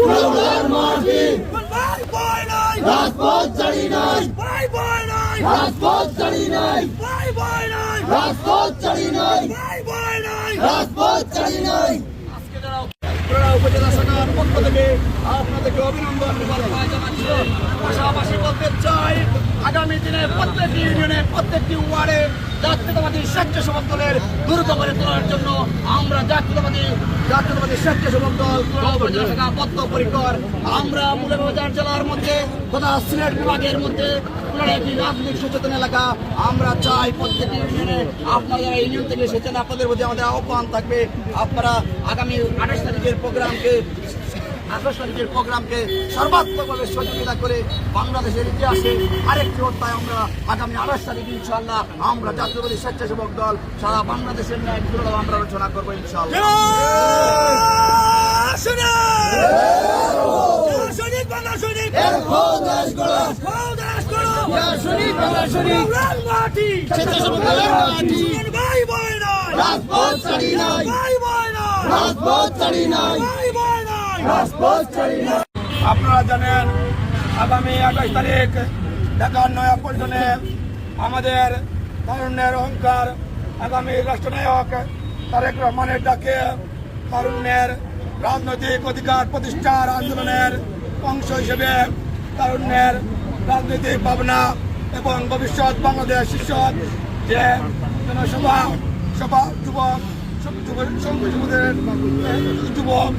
কুলাউড়ার মাটি নাই রাজপথ ছাড়ি নাই ভাই ভয় নাই রাজপথ ছাড়ি নাই ভাই ভয় নাই রাজপথ ছাড়ি নাই ভাই নাই রাজপথ ছাড়ি নাই উপজেলা শাখার পক্ষ থেকে আপনাদেরকে অভিনন্দন পাশাপাশি বলতে চাই আগামী দিনে প্রত্যেকটি ইউনিয়নে প্রত্যেকটি ওয়ার্ডে জাতীয়তাবাদী স্বেচ্ছাসেবক দলের দুর্গ করে তোলার জন্য আমরা জাতীয়তাবাদী জাতীয়তাবাদী স্বেচ্ছাসেবক দল বদ্ধপরিকর আমরা মুলাবাজার জেলার মধ্যে তথা সিলেট বিভাগের মধ্যে একটি সচেতন এলাকা। আমরা চাই প্রত্যেকটি ইউনিয়নে আপনারা ইউনিয়ন থেকে এসেছেন আপনাদের প্রতি আমাদের আহ্বান থাকবে। আপনারা আগামী আঠাশ তারিখের প্রোগ্রামকে আঠাশ তারিখের প্রোগ্রামকে সর্বাত্মকভাবে সহযোগিতা করে বাংলাদেশের ইতিহাসে আরেকটি অধ্যায় আমরা আগামী আঠাশ তারিখ ইনশাল্লাহ আমরা জাতীয়বাদী স্বেচ্ছাসেবক দল সারা বাংলাদেশের ন্যায় বিরোধ আমরা আলোচনা করব ইনশাল্লাহ ভাই রাজপথ ছাড়ি নাই। ভাই নাই রাজপথ ছাড়ি নাই। আপনারা জানেন, আগামী আঠাশ তারিখ ঢাকার নয়া পল্টনে আমাদের তারুণ্যের অহংকার, আগামী রাষ্ট্রনায়ক তারেক রহমানের ডাকে তারুণ্যের রাজনৈতিক অধিকার প্রতিষ্ঠার আন্দোলনের অংশ হিসেবে তারুণ্যের রাজনৈতিক ভাবনা এবং ভবিষ্যৎ বাংলাদেশ শীর্ষক যে জনসভা, সভা, যুবক যুবক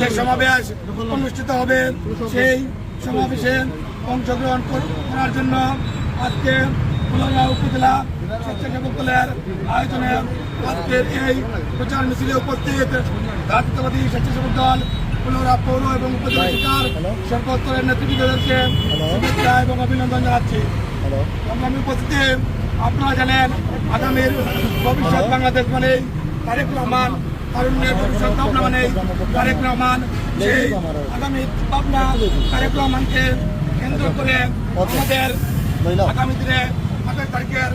যে সমাবেশ অনুষ্ঠিত হবে। সেই সমাবেশে অংশগ্রহণ করার জন্য আজকে উপজেলা স্বেচ্ছাসেবক দলের আয়োজনে আজকের এই প্রচার মিছিলে উপস্থিত জাতীয়তাবাদী স্বেচ্ছাসেবক দল কুলাউড়া পৌর এবং উপজেলা সরকার সর্বস্তরের নেতৃবৃন্দদেরকে শুভেচ্ছা এবং অভিনন্দন জানাচ্ছি। সংগ্রামী উপস্থিতি আপনারা জানেন, আগামীর ভবিষ্যৎ বাংলাদেশ মানে তারেক রহমান, তারুণ্যের ভবিষ্যৎ ভাবনা মানে তারেক রহমান। সেই আগামী ভাবনা তারেক রহমানকে কেন্দ্র করে আমাদের আগামী দিনে আঠাশ তারিখের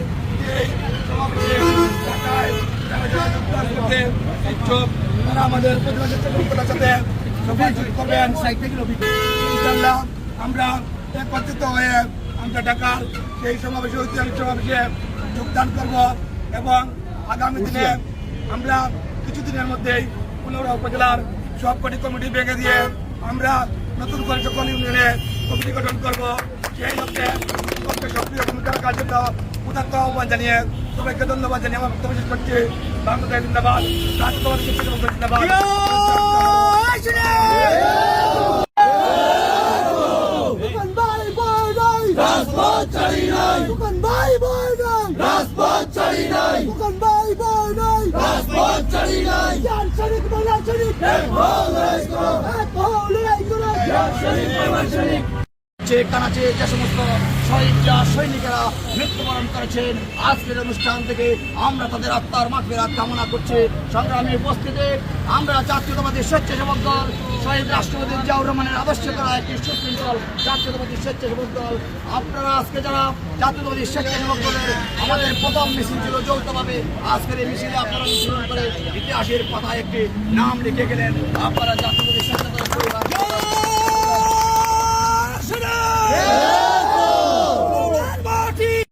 আমরা একত্রিত হয়ে আমরা ঢাকার সেই সমাবেশে ঐতিহাসিক সমাবেশে যোগদান করব এবং আগামী দিনে আমরা কিছুদিনের মধ্যেই পুনরা উপজেলার সবকটি কমিটি ভেঙে দিয়ে আমরা নতুন করে সকল ইউনিয়নে কমিটি গঠন করব সেই লক্ষ্যে সক্রিয় ভূমিকা রাখার জন্য উদাত্ত আহ্বান জানিয়ে সবাইকে ধন্যবাদ জানিয়ে আমার বক্তব্য শেষ করছি। বাংলাদেশ জিন্দাবাদ রাষ্ট্রপতি জিন্দাবাদ। নাই bukan bayi boy nay, রাজপথ ছাড়ি নাই bukan bayi boy nay. রাজপথ ছাড়ি নাই Yan şerik bana şerik, এক হও লড়াই করো hep hole gure. শরীফ বাংলা শরীফ যে কানাচে যে সমস্ত শহীদরা সৈনিকেরা মৃত্যুবরণ করেছেন, আজকের অনুষ্ঠান থেকে আমরা তাদের আত্মার মাফেরাত কামনা করছি। সংগ্রামী উপস্থিতি। আমরা জাতীয়তাবাদী স্বেচ্ছাসেবক দল, শহীদ রাষ্ট্রপতি জিয়াউর রহমানের আদর্শ করা একটি সুশৃঙ্খল জাতীয়তাবাদী স্বেচ্ছাসেবক দল। আপনারা আজকে যারা জাতীয়তাবাদী স্বেচ্ছাসেবক দলের আমাদের প্রথম মিছিল ছিল যৌথভাবে, আজকের এই মিছিলে আপনারা মিছিল করে ইতিহাসের পাতায় একটি নাম লিখে গেলেন। আপনারা জাতীয়তাবাদী